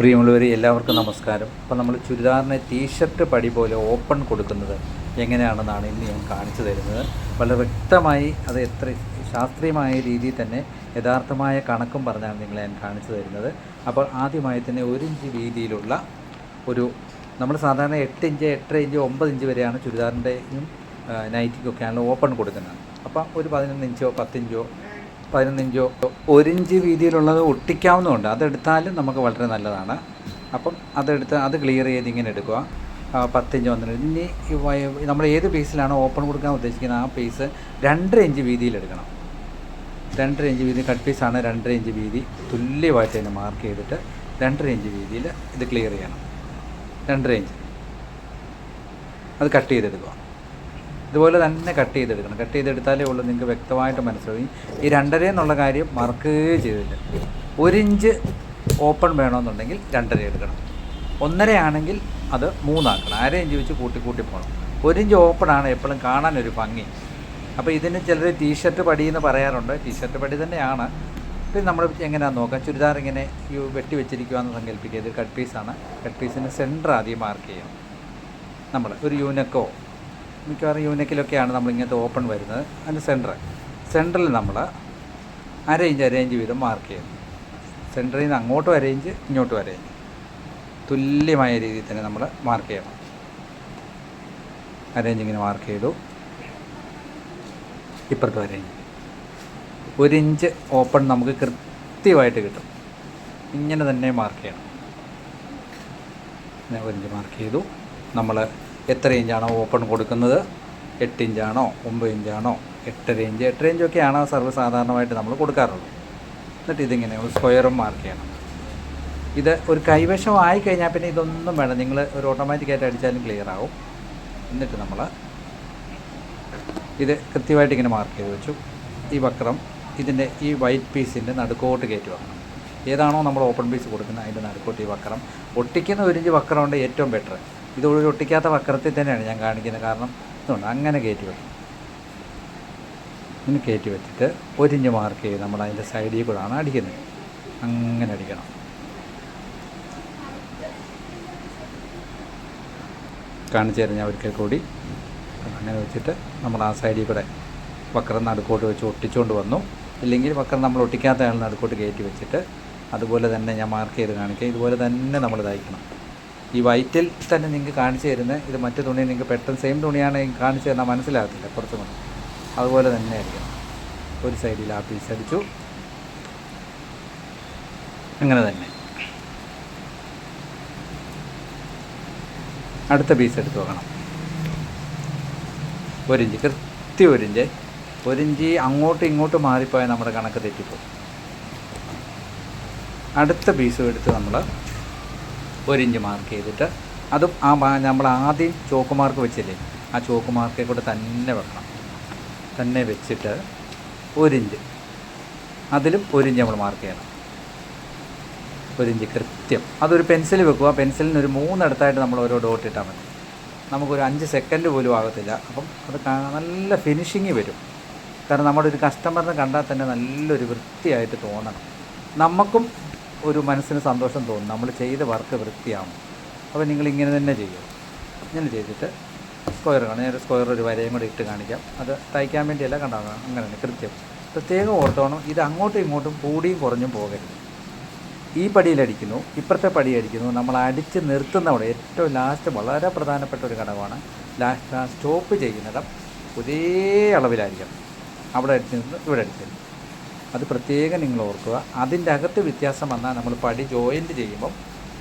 പ്രിയമുള്ളവർ എല്ലാവർക്കും നമസ്കാരം. അപ്പോൾ നമ്മൾ ചുരിദാറിന് ടീഷർട്ട് പടി പോലെ ഓപ്പൺ കൊടുക്കുന്നത് എങ്ങനെയാണെന്നാണ് ഇന്ന് ഞാൻ കാണിച്ചു തരുന്നത്. വളരെ വ്യക്തമായി അത് എത്ര ശാസ്ത്രീയമായ രീതിയിൽ തന്നെ യഥാർത്ഥമായ കണക്കും പറഞ്ഞാണ് നിങ്ങളെ ഞാൻ കാണിച്ചു തരുന്നത്. അപ്പോൾ ആദ്യമായി തന്നെ ഒരു ഇഞ്ച് വീതിയിലുള്ള ഒരു നമ്മൾ സാധാരണ എട്ട് ഇഞ്ച് എട്ടര ഇഞ്ച് ഒമ്പത് ഇഞ്ച് വരെയാണ് ചുരിദാറിന്റെയും നൈറ്റിക്കൊക്കെയാണ് ഓപ്പൺ കൊടുക്കുന്നത്. അപ്പോൾ ഒരു പതിനൊന്ന് ഇഞ്ചോ പത്തിഞ്ചോ പതിനൊന്ന് ഒരിഞ്ച് വീതിയിലുള്ളത് ഒട്ടിക്കാവുന്നതുണ്ട്. അതെടുത്താലും നമുക്ക് വളരെ നല്ലതാണ്. അപ്പം അതെടുത്ത് അത് ക്ലിയർ ചെയ്ത് ഇങ്ങനെ എടുക്കുക. പത്തിഞ്ച് വന്നിട്ട് ഇനി നമ്മൾ ഏത് പീസിലാണോ ഓപ്പൺ കൊടുക്കാൻ ഉദ്ദേശിക്കുന്നത്? ആ പീസ് രണ്ടര ഇഞ്ച് വീതിയിലെടുക്കണം രണ്ടര ഇഞ്ച് വീതി കട്ട് പീസാണ് രണ്ടര ഇഞ്ച് വീതി. തുല്യമായിട്ട് തന്നെ മാർക്ക് ചെയ്തിട്ട് രണ്ടര ഇഞ്ച് വീതിയിൽ ഇത് ക്ലിയർ ചെയ്യണം. രണ്ടര ഇഞ്ച്. അത് കട്ട് ചെയ്തെടുക്കുക. ഇതുപോലെ തന്നെ കട്ട് ചെയ്തെടുക്കണം. കട്ട് ചെയ്തെടുത്താലേ ഉള്ളൂ നിങ്ങൾക്ക് വ്യക്തമായിട്ട് മനസ്സിലാവും. ഈ രണ്ടര എന്നുള്ള കാര്യം മറക്കുകയേ ചെയ്തില്ല. ഒരു ഇഞ്ച് ഓപ്പൺ വേണമെന്നുണ്ടെങ്കിൽ രണ്ടര എടുക്കണം. ഒന്നര ആണെങ്കിൽ അത് മൂന്നാക്കണം. അര ഇഞ്ച് വെച്ച് കൂട്ടി കൂട്ടി പോകണം. ഒരു ഇഞ്ച് ഓപ്പൺ ആണ് എപ്പോഴും കാണാൻ ഒരു ഭംഗി. അപ്പോൾ ഇതിന് ചിലർ ടീഷർട്ട് പടി എന്ന് പറയാറുണ്ട്. ടീഷർട്ട് പടി തന്നെയാണ്. പിന്നെ നമ്മൾ എങ്ങനെയാണെന്ന് നോക്കാം ചുരിദാർ ഇങ്ങനെ വെട്ടി വെച്ചിരിക്കുകയെന്ന് സങ്കല്പിക്കുക. ഇത് കട്ട് പീസാണ്. കട്ട് പീസിന്റെ സെന്റർ ആദ്യം മാർക്ക് ചെയ്യണം. നമ്മൾ ഒരു യൂനക്കോ മിക്കവാറും യൂണിക്കിലൊക്കെയാണ് നമ്മളിങ്ങനത്തെ ഓപ്പൺ വരുന്നത്. അതിന്റെ സെന്റർ സെന്ററിൽ നമ്മൾ അര ഇഞ്ച് അര ഇഞ്ച് വീതം മാർക്ക് ചെയ്യുന്നു. സെന്ററിൽ നിന്ന് അങ്ങോട്ടും അര ഇഞ്ച് ഇങ്ങോട്ടും അര ഇഞ്ച് തുല്യമായ രീതിയിൽ തന്നെ നമ്മൾ മാർക്ക് ചെയ്യണം. അര ഇഞ്ച് ഇങ്ങനെ മാർക്ക് ചെയ്തു. ഇപ്പുറത്തും അര ഇഞ്ച് ഒരു ഇഞ്ച് ഓപ്പൺ നമുക്ക് കൃത്യമായിട്ട് കിട്ടും. ഇങ്ങനെ തന്നെ മാർക്ക് ചെയ്യണം. ഒരു ഇഞ്ച് മാർക്ക് ചെയ്തു. നമ്മൾ എത്ര ഇഞ്ചാണോ ഓപ്പൺ കൊടുക്കുന്നത്? എട്ട് ഇഞ്ചാണോ? ഒമ്പത് ഇഞ്ചാണോ? എട്ടര ഇഞ്ച്. എട്ടര ഇഞ്ചൊക്കെയാണ് സർവസാധാരണമായിട്ട് നമ്മൾ കൊടുക്കാറുള്ളത്. എന്നിട്ട് ഇതിങ്ങനെ ഒരു സ്ക്വയറും മാർക്ക് ചെയ്യണം. ഇത് ഒരു കൈവശം ആയി കഴിഞ്ഞാൽ പിന്നെ ഇതൊന്നും വേണം നിങ്ങൾ ഒരു ഓട്ടോമാറ്റിക്കായിട്ട് അടിച്ചാലും ക്ലിയർ ആവും. എന്നിട്ട് നമ്മൾ ഇത് കൃത്യമായിട്ട് ഇങ്ങനെ മാർക്ക് ചെയ്ത് വെച്ചു. ഈ വക്രം ഇതിന്റെ ഈ വൈറ്റ് പീസിന്റെ നടുക്കോട്ട് കയറ്റി വെക്കണം. ഏതാണോ നമ്മൾ ഓപ്പൺ പീസ് കൊടുക്കുന്നത് അതിന്റെ നടുക്കോട്ട് ഈ വക്രം. ഒട്ടിക്കുന്ന ഒരു ഇഞ്ച് വക്രമുണ്ട് ഏറ്റവും ബെറ്റർ ഇത് ഒട്ടിക്കാത്ത വക്രത്തിൽ തന്നെയാണ് ഞാൻ കാണിക്കുന്നത്. കാരണം ഇതുണ്ട് അങ്ങനെ കയറ്റി വെക്കണം ഇങ്ങനെ കയറ്റി വെച്ചിട്ട് ഒരു ഇഞ്ച് മാർക്ക് ചെയ്ത് നമ്മൾ അതിന്റെ സൈഡിൽ ആണ് അടിക്കുന്നത്. അങ്ങനെ അടിക്കണം. കാണിച്ചു തരാം ഞാൻ ഒരിക്കൽ കൂടി അങ്ങനെ വെച്ചിട്ട് നമ്മൾ ആ സൈഡിൽ കൂടെ വക്രം നടുക്കോട്ട് വെച്ച് ഒട്ടിച്ചുകൊണ്ട് വന്നു. ഇല്ലെങ്കിൽ വക്രം നമ്മൾ ഒട്ടിക്കാത്ത ആൾ നടുക്കോട്ട് കയറ്റി വെച്ചിട്ട് അതുപോലെ തന്നെ ഞാൻ മാർക്ക് ചെയ്ത് കാണിക്കുക ഇതുപോലെ തന്നെ നമ്മൾ തയ്ക്കണം ഈ വൈറ്റിൽ തന്നെ നിങ്ങൾക്ക് കാണിച്ചു തരുന്നത് ഇത് മറ്റു തുണി നിങ്ങൾക്ക് പെട്ടെന്ന് സെയിം തുണിയാണ് കാണിച്ചു തന്നാൽ മനസ്സിലാകത്തില്ല കുറച്ച് കൂടെ അതുപോലെ തന്നെ ആയിരിക്കും ഒരു സൈഡിൽ ആ പീസ് അടിച്ചു. അങ്ങനെ തന്നെ. അടുത്ത പീസ് എടുത്ത് വെക്കണം. ഒരിഞ്ച് കൃത്യം ഒരിഞ്ച് ഒരിഞ്ച് അങ്ങോട്ടും ഇങ്ങോട്ടും മാറിപ്പോയാൽ നമ്മുടെ കണക്ക് തെറ്റിപ്പോകും. അടുത്ത പീസും എടുത്ത് നമ്മൾ ഒരിഞ്ച് മാർക്ക് ചെയ്തിട്ട് അതും ആ നമ്മൾ ആദ്യം ചോക്ക് മാർക്ക് വെച്ചില്ലേ ആ ചോക്ക് മാർക്കിൽ കൂടെ തന്നെ വെക്കണം. തന്നെ വെച്ചിട്ട് ഒരിഞ്ച്. അതിലും ഒരിഞ്ച് നമ്മൾ മാർക്ക് ചെയ്യണം. ഒരിഞ്ച് കൃത്യം. അതൊരു പെൻസിൽ വെക്കുക പെൻസിലിന് ഒരു മൂന്നിടത്തായിട്ട് നമ്മൾ ഓരോ ഡോട്ട് ഇട്ടാൽ മതി. നമുക്കൊരു അഞ്ച് സെക്കൻഡ് പോലും ആകത്തില്ല. അപ്പം അത് നല്ല ഫിനിഷിങ് വരും. കാരണം നമ്മുടെ ഒരു കസ്റ്റമറിനെ കണ്ടാൽ തന്നെ നല്ലൊരു വൃത്തിയായിട്ട് തോന്നണം. നമുക്കും ഒരു മനസ്സിന് സന്തോഷം തോന്നും. നമ്മൾ ചെയ്ത വർക്ക് വൃത്തിയാവും. അപ്പോൾ നിങ്ങൾ ഇങ്ങനെ തന്നെ ചെയ്യും. ഇങ്ങനെ ചെയ്തിട്ട് സ്ക്വയർ കാണും. ഞാൻ സ്ക്വയർ ഒരു വരയും കൂടി ഇട്ട് കാണിക്കാം. അത് തയ്ക്കാൻ വേണ്ടിയല്ല കണ്ടാണ് അങ്ങനെ തന്നെ കൃത്യം. പ്രത്യേകം ഓർത്തോണം. ഇത് അങ്ങോട്ടും ഇങ്ങോട്ടും കൂടിയും കുറഞ്ഞും പോകരുത്. ഈ പടിയിലടിക്കുന്നു ഇപ്പുറത്തെ പടി അടിക്കുന്നു. നമ്മൾ അടിച്ച് നിർത്തുന്നവിടെ ഏറ്റവും ലാസ്റ്റ് വളരെ പ്രധാനപ്പെട്ട ഒരു ഘടകമാണ് ലാസ്റ്റ് സ്റ്റോപ്പ് ചെയ്യുന്നിടം ഒരേ അളവിലായിരിക്കണം. അവിടെ അടിച്ച് നിന്ന് ഇവിടെ അടിച്ചു അത് പ്രത്യേകം നിങ്ങൾ ഓർക്കുക. അതിന്റെ അകത്ത് വ്യത്യാസം വന്നാൽ നമ്മൾ പടി ജോയിന്റ് ചെയ്യുമ്പം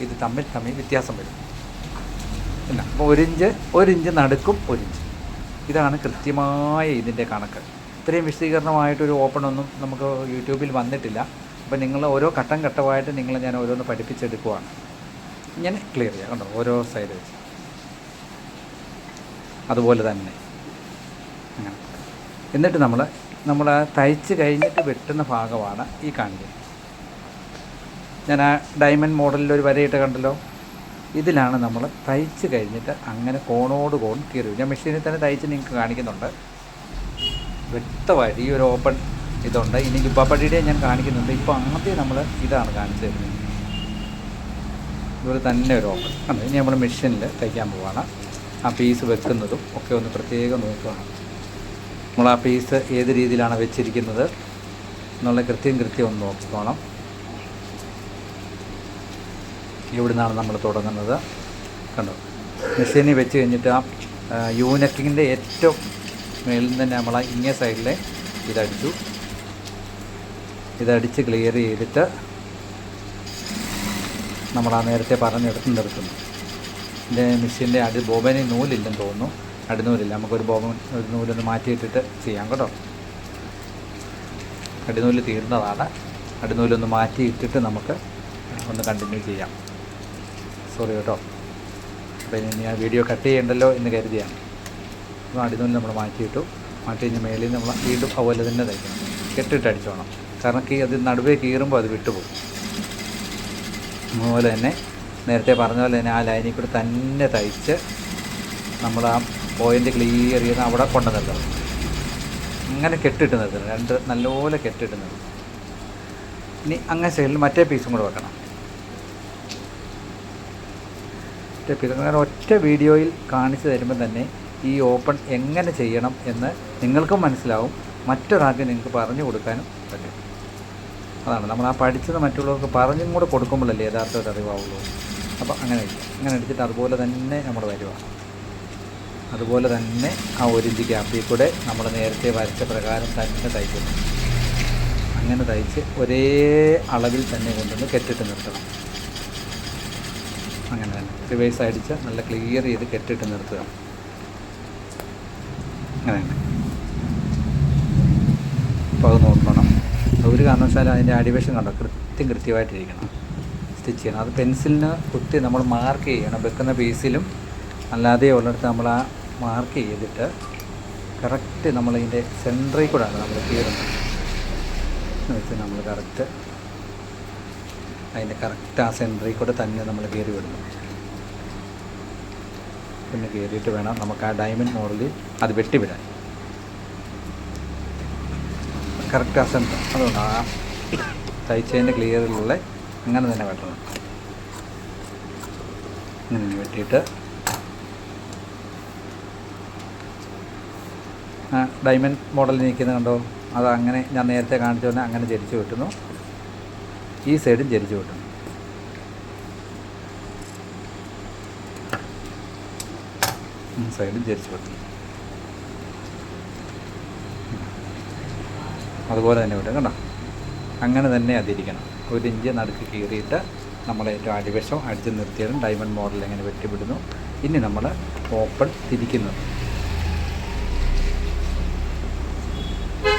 ഇത് തമ്മിൽ തമ്മിൽ വ്യത്യാസം വരും. പിന്നെ അപ്പോൾ ഒരിഞ്ച് ഒരിഞ്ച് നടുക്കും ഒരിഞ്ച് ഇതാണ് കൃത്യമായ ഇതിന്റെ കണക്ക്. ഇത്രയും വിശദീകരണമായിട്ടൊരു ഓപ്പൺ ഒന്നും നമുക്ക് യൂട്യൂബിൽ വന്നിട്ടില്ല. അപ്പോൾ നിങ്ങൾ ഓരോ ഘട്ടം ഘട്ടമായിട്ട് നിങ്ങൾ ഞാൻ ഓരോന്ന് പഠിപ്പിച്ചെടുക്കുവാണ്. ഇങ്ങനെ ക്ലിയർ ചെയ്യാം കണ്ടോ? ഓരോ സൈഡ് വെച്ച്. അതുപോലെ തന്നെ. അങ്ങനെ. എന്നിട്ട് നമ്മൾ നമ്മൾ തയ്ച്ച് കഴിഞ്ഞിട്ട് വെട്ടുന്ന ഭാഗമാണ് ഈ കാണിക്കുന്നത്. ഞാൻ ആ ഡയമണ്ട് മോഡലിൽ ഒരു വരയിട്ട് കണ്ടല്ലോ. ഇതിലാണ് നമ്മൾ തയ്ച്ച് കഴിഞ്ഞിട്ട് അങ്ങനെ കോണോട് കോൺ കീറി ഞാൻ മെഷീനിൽ തന്നെ തയ്ച്ച് നിങ്ങൾക്ക് കാണിക്കുന്നുണ്ട്. വ്യക്തമായിട്ട് ഈ ഒരു ഓപ്പൺ ഇതുണ്ട്. ഇനി ജുബാപ്പടിയുടെ ഞാൻ കാണിക്കുന്നുണ്ട്. ഇപ്പോൾ ആദ്യം നമ്മൾ ഇതാണ് കാണിച്ചു തരുന്നത്. ഇതുപോലെ തന്നെ ഒരു ഓപ്പൺ. കണ്ടോ? ഇനി നമ്മൾ മെഷീനിൽ തയ്ക്കാൻ പോവാണ്. ആ പീസ് വെക്കുന്നതും ഒക്കെ ഒന്ന് പ്രത്യേകം നോക്കുകയാണ് ആ പീസ് ഏത് രീതിയിലാണ് വെച്ചിരിക്കുന്നത് എന്നുള്ള കൃത്യം കൃത്യം ഒന്ന് നോക്കിക്കോണം. ഇവിടെ നിന്നാണ് നമ്മൾ തുടങ്ങുന്നത്. കണ്ടോ? മെഷീനിൽ വെച്ച് കഴിഞ്ഞിട്ട് ആ യൂനക്കിന്റെ ഏറ്റവും മേളിൽ തന്നെ നമ്മൾ ഇങ്ങേ സൈഡിലെ ഇതടിച്ചു. ഇതടിച്ച് ക്ലിയർ ചെയ്തിട്ട് നമ്മൾ ആ നേരത്തെ പറഞ്ഞെടുത്ത് നിർത്തുന്നു. എന്റെ മെഷീന്റെ അടി ബോബനി നൂലില്ലെന്ന് തോന്നുന്നു. അടിനൂലില്ല നമുക്കൊരു ബോബൻ ഒരു നൂലൊന്ന് മാറ്റിയിട്ടിട്ട് ചെയ്യാം കേട്ടോ. അടിനൂൽ തീർന്നതാണ്. അടിനൂലൊന്ന് മാറ്റി ഇട്ടിട്ട് നമുക്ക് ഒന്ന് കണ്ടിന്യൂ ചെയ്യാം. സോറി കേട്ടോ. അപ്പോൾ ഇനി ആ വീഡിയോ കട്ട് ചെയ്യണ്ടല്ലോ എന്ന് കരുതിയാണ് അപ്പോൾ അടിനൂൽ നമ്മൾ മാറ്റിയിട്ടു. മാറ്റി കഴിഞ്ഞ് മേലിൽ നമ്മൾ വീണ്ടും അതുപോലെ തന്നെ തയ്ക്കണം. കെട്ടിട്ട് അടിച്ചോണം. കാരണം കീ അത് നടുവേ കീറുമ്പോൾ അത് വിട്ടുപോകും. അതുപോലെ തന്നെ നേരത്തെ പറഞ്ഞ പോലെ തന്നെ ആ ലൈനിൽ കൂടെ തന്നെ തയ്ച്ച് നമ്മൾ ആ പോയിന്റ് ക്ലിയർ ചെയ്യുന്ന അവിടെ കൊണ്ടു നിർത്തണം അങ്ങനെ കെട്ടിട്ട് നിർത്തണം രണ്ട് നല്ലപോലെ കെട്ടിട്ട് നിർത്തണം ഇനി അങ്ങനെ സൈഡിൽ മറ്റേ പീസും കൂടെ വെക്കണം. മറ്റേ പീസ് അങ്ങനെ ഒറ്റ വീഡിയോയിൽ കാണിച്ചു തരുമ്പോൾ തന്നെ ഈ ഓപ്പൺ എങ്ങനെ ചെയ്യണം എന്ന് നിങ്ങൾക്കും മനസ്സിലാവും. മറ്റൊരാൾക്ക് നിങ്ങൾക്ക് പറഞ്ഞു കൊടുക്കാനും പറ്റും. അതാണ്. നമ്മൾ ആ പഠിച്ചത് മറ്റുള്ളവർക്ക് പറഞ്ഞും കൂടെ കൊടുക്കുമ്പോഴല്ലേ യഥാർത്ഥത്തിൽ അറിവാവുള്ളൂ. അപ്പോൾ അങ്ങനെ അങ്ങനെ എടുത്തിട്ട് അതുപോലെ തന്നെ നമ്മൾ വരുക അതുപോലെ തന്നെ ആ ഒരു ഗ്യാപ്പിൽ കൂടെ നമ്മൾ നേരത്തെ വരച്ച പ്രകാരം തന്നെ തയ്ക്കുന്നു അങ്ങനെ തയ്ച്ച് ഒരേ അളവിൽ തന്നെ കൊണ്ടുവന്ന് കെട്ടിട്ട് നിർത്തണം. അങ്ങനെ തന്നെ. റിവേഴ്സ് അടിച്ച് നല്ല ക്ലിയർ ചെയ്ത് കെട്ടിട്ട് നിർത്തുക. അങ്ങനെ തന്നെ. അപ്പോൾ അത് നോക്കണം. ഒരു കാരണവശാലും അതിന്റെ അടിവശം കണ്ടോ? കൃത്യം കൃത്യമായിട്ടിരിക്കണം. സ്റ്റിച്ച് ചെയ്യണം. അത് പെൻസിലിന് കുത്തി നമ്മൾ മാർക്ക് ചെയ്യണം. വെക്കുന്ന പീസിലും അല്ലാതെ ഉള്ളിടത്ത് നമ്മൾ ആ മാർക്ക് ചെയ്തിട്ട് കറക്റ്റ് നമ്മളതിന്റെ സെന്ററിൽ കൂടെയാണ് നമ്മൾ കീറുന്നത്. എന്ന് വെച്ചാൽ നമ്മൾ കറക്റ്റ് അതിന്റെ കറക്റ്റ് ആ സെന്ററിൽ കൂടെ തന്നെ നമ്മൾ കയറി വിടുന്നു. പിന്നെ കയറിയിട്ട് വേണം നമുക്ക് ആ ഡയമണ്ട് മോഡലിൽ അത് വെട്ടിവിടാൻ. കറക്റ്റ് ആ സെന്റർ അതുകൊണ്ട് ആ തയ്ച്ചതിന്റെ ക്ലിയറിലുള്ള അങ്ങനെ തന്നെ വെട്ടണം. ഇങ്ങനെ വെട്ടിയിട്ട് ഡയമണ്ട് മോഡൽ നിൽക്കുന്നത് കണ്ടോ? അത് അങ്ങനെ ഞാൻ നേരത്തെ കാണിച്ച പോലെ അങ്ങനെ ചരിച്ചു വെട്ടുന്നു. ഈ സൈഡും ചരിച്ചു വെട്ടുന്നു. സൈഡും ചരിച്ചു വെട്ടുന്നു. അതുപോലെ തന്നെ വിട്ടും കണ്ടോ? അങ്ങനെ തന്നെ അതിരിക്കണം. ഒരു ഇഞ്ച് നടുക്ക് കീറിയിട്ട് നമ്മൾ ഏറ്റവും അടിവശം അടിച്ച് നിർത്തിയാലും ഡയമണ്ട് മോഡൽ എങ്ങനെ വെട്ടിവിടുന്നു. ഇനി നമ്മൾ ഓപ്പൺ തിരിക്കുന്നത്.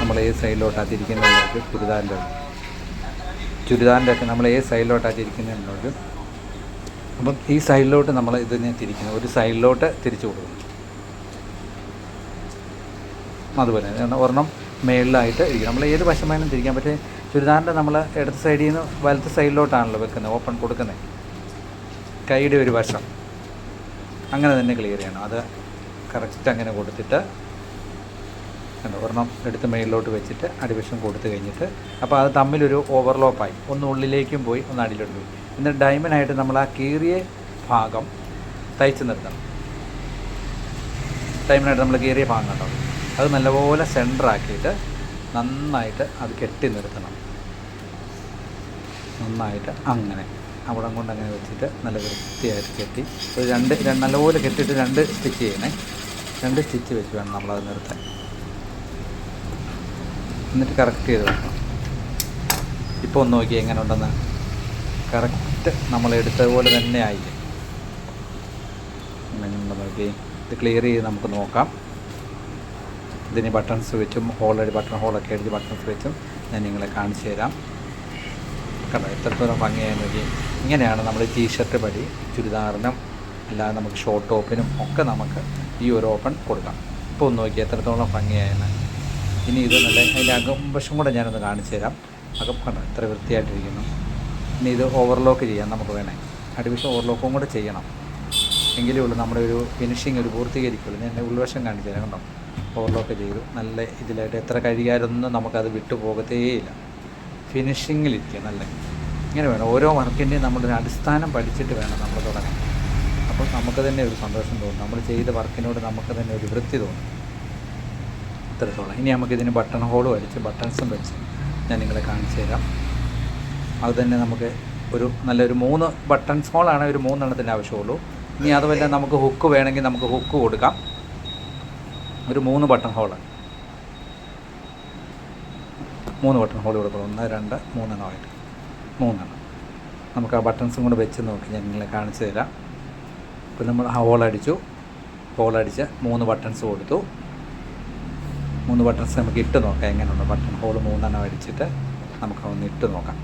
നമ്മൾ ഏത് സൈഡിലോട്ടാണ് തിരിക്കുന്നതിനോട് ചുരിദാറിന്റെ ചുരിദാറിന്റെ ഒക്കെ നമ്മൾ ഏത് സൈഡിലോട്ടാണ് തിരിക്കുന്നതിനോട് അപ്പം ഈ സൈഡിലോട്ട് നമ്മൾ ഇതിനെ തിരിക്കുന്നു. ഒരു സൈഡിലോട്ട് തിരിച്ചു കൊടുക്കുന്നു. അതുപോലെ തന്നെ ഒരെണ്ണം മേളിലായിട്ട് ഇരിക്കും നമ്മൾ ഏത് വശം വേണം തിരിക്കാൻ പറ്റും ചുരിദാറിന്റെ നമ്മൾ ഇടത്ത് സൈഡിൽ നിന്ന് വലത്ത് സൈഡിലോട്ടാണല്ലോ വെക്കുന്നത് ഓപ്പൺ കൊടുക്കുന്നത്. കൈയുടെ ഒരു വശം. അങ്ങനെ തന്നെ ക്ലിയർ ചെയ്യണം. അത് കറക്റ്റ് അങ്ങനെ കൊടുത്തിട്ട് ഒരെണ്ണം എടുത്ത് മേളിലോട്ട് വെച്ചിട്ട് അടിവശം കൊടുത്തു കഴിഞ്ഞിട്ട് അപ്പോൾ അത് തമ്മിലൊരു ഓവർലോപ്പായി ഒന്ന് ഉള്ളിലേക്കും പോയി ഒന്ന് അടിയിലോട്ട് പോയി. എന്നിട്ട് ഡയമണ്ടായിട്ട് നമ്മൾ ആ കീറിയ ഭാഗം തയ്ച്ച് നിർത്തണം. ഡയമണ്ടായിട്ട് നമ്മൾ കീറിയ ഭാഗം കണ്ടോ? അത് നല്ലപോലെ സെന്റർ ആക്കിയിട്ട് നന്നായിട്ട് അത് കെട്ടി നിർത്തണം. നന്നായിട്ട് അങ്ങനെ. അവിടെ കൊണ്ട് അങ്ങനെ വെച്ചിട്ട് നല്ല വൃത്തിയായിട്ട് കെട്ടി. ഒരു രണ്ട് നല്ലപോലെ കെട്ടിയിട്ട് രണ്ട് സ്റ്റിച്ച് ചെയ്യണേ. രണ്ട് സ്റ്റിച്ച് വെച്ച് വേണം നമ്മളത് നിർത്താൻ. എന്നിട്ട് കറക്റ്റ് ചെയ്ത് വെക്കണം. ഇപ്പോൾ ഒന്ന് നോക്കി എങ്ങനെ ഉണ്ടെന്ന് കറക്റ്റ് നമ്മൾ എടുത്തതുപോലെ തന്നെ ആയി. എങ്ങനെ ഉണ്ടെന്ന് നോക്കി. ഇത് ക്ലിയർ ചെയ്ത് നമുക്ക് നോക്കാം. ഇതിന് ബട്ടൺസ് വെച്ചും ഹോളടി ബട്ടൺ ഹോളൊക്കെ അടിച്ച് ബട്ടൺസ് വെച്ചും ഞാൻ നിങ്ങളെ കാണിച്ചു തരാം. കണ്ടോ എത്രത്തോളം ഭംഗിയായി നോക്കി. ഇങ്ങനെയാണ് നമ്മൾ ടീഷർട്ട് പടി ചുരിദാറിനും അല്ലാതെ നമുക്ക് ഷോർട്ട് ടോപ്പിനും ഒക്കെ നമുക്ക് ഈ ഒരു ഓപ്പൺ കൊടുക്കാം. ഇപ്പോൾ ഒന്ന് നോക്കി എത്രത്തോളം ഭംഗിയായെന്ന്. ഇനി ഇത് നല്ല അതിന്റെ അകംവശം കൂടെ ഞാനൊന്ന് കാണിച്ചു തരാം. അകം കണ്ടോ? ഇത്ര വൃത്തിയായിട്ടിരിക്കുന്നു. ഇനി ഇത് ഓവർലോക്ക് ചെയ്യാം നമുക്ക് വേണേ. അടിവിഷം ഓവർലോക്കും കൂടെ ചെയ്യണം. എങ്കിലേ ഉള്ളൂ നമ്മുടെ ഒരു ഫിനിഷിങ് ഒരു പൂർത്തീകരിക്കുള്ളൂ. ഞാൻ ഉൾവശം കാണിച്ചു തരാം കണ്ടോ? ഓവർലോക്ക് ചെയ്തു. നല്ല ഇതിലായിട്ട് എത്ര കഴുകിയാലൊന്നും നമുക്കത് വിട്ടു പോകത്തേയില്ല ഫിനിഷിങ്ങിലിരിക്കുക നല്ല. ഇങ്ങനെ വേണം. ഓരോ വർക്കിന്റെയും നമ്മളൊരു അടിസ്ഥാനം പഠിച്ചിട്ട് വേണം നമ്മൾ തുടങ്ങാൻ. അപ്പോൾ നമുക്ക് തന്നെ ഒരു സന്തോഷം തോന്നും. നമ്മൾ ചെയ്ത വർക്കിനോട് നമുക്ക് തന്നെ ഒരു വൃത്തി തോന്നും. ഇത്രത്തോളം. ഇനി നമുക്കിതിന് ബട്ടൺ ഹോളും അടിച്ച് ബട്ടൺസും വെച്ച് ഞാൻ നിങ്ങളെ കാണിച്ചു തരാം. അതുതന്നെ നമുക്ക് ഒരു നല്ലൊരു മൂന്ന് ബട്ടൺസ് ഹോളാണ് ഒരു മൂന്നെണ്ണത്തിന്റെ ആവശ്യമുള്ളൂ. ഇനി അതുമല്ല നമുക്ക് ഹുക്ക് വേണമെങ്കിൽ നമുക്ക് ഹുക്ക് കൊടുക്കാം. ഒരു മൂന്ന് ബട്ടൺ ഹോൾ മൂന്ന് ബട്ടൺ ഹോൾ കൊടുക്കണം ഒന്ന് രണ്ട് മൂന്നെണ്ണമായിട്ട് മൂന്നെണ്ണം. നമുക്ക് ആ ബട്ടൺസും കൂടെ വെച്ച് നോക്കി ഞാൻ നിങ്ങളെ കാണിച്ചു തരാം. ഇപ്പം നമ്മൾ ഹോൾ അടിച്ചു. ഹോൾ അടിച്ച് മൂന്ന് ബട്ടൺസ് കൊടുത്തു. മൂന്ന് ബട്ടൺസ് നമുക്ക് ഇട്ട് നോക്കാം. എങ്ങനെയുണ്ട്? ബട്ടൺ ഹോൾ മൂന്നെണ്ണം അടിച്ചിട്ട് നമുക്ക് ഒന്ന് ഇട്ട് നോക്കാം.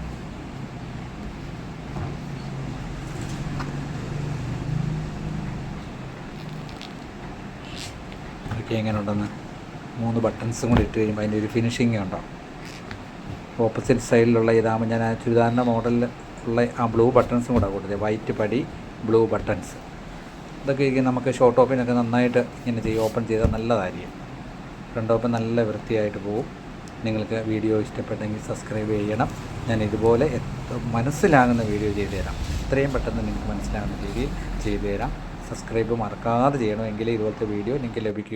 എങ്ങനെ എങ്ങനെയുണ്ടെന്ന് മൂന്ന് ബട്ടൺസും കൂടി ഇട്ട് കഴിയുമ്പോൾ അതിന്റെ ഒരു ഫിനിഷിങ് ഉണ്ടാവും ഓപ്പോസിറ്റ് സൈഡിലുള്ള ഇതാകുമ്പോൾ ഞാൻ ആ ചുരിദാറിന്റെ മോഡലിൽ ഉള്ള ആ ബ്ലൂ ബട്ടൺസും കൂടെ കൊടുത്തത് വൈറ്റ് പടി ബ്ലൂ ബട്ടൺസ് ഇതൊക്കെ ഇരിക്കും നമുക്ക് ഷോർട്ട് ഓപ്പിനൊക്കെ നന്നായിട്ട് ഇങ്ങനെ ചെയ്യും ഓപ്പൺ ചെയ്താൽ നല്ലതായിരിക്കും. ഫ്രണ്ട് അപ്പോൾ നല്ല വൃത്തിയായിട്ട് പോകും നിങ്ങൾക്ക് വീഡിയോ ഇഷ്ടപ്പെട്ടെങ്കിൽ സബ്സ്ക്രൈബ് ചെയ്യണം. ഞാൻ ഇതുപോലെ മനസ്സിലാകുന്ന വീഡിയോ ചെയ്തു തരാം. എത്രയും പെട്ടെന്ന് നിങ്ങൾക്ക് മനസ്സിലാകുന്ന രീതിയിൽ ചെയ്തു തരാം. സബ്സ്ക്രൈബ് മറക്കാതെ ചെയ്യണമെങ്കിൽ ഇതുപോലത്തെ വീഡിയോ നിങ്ങൾക്ക് ലഭിക്കൂ.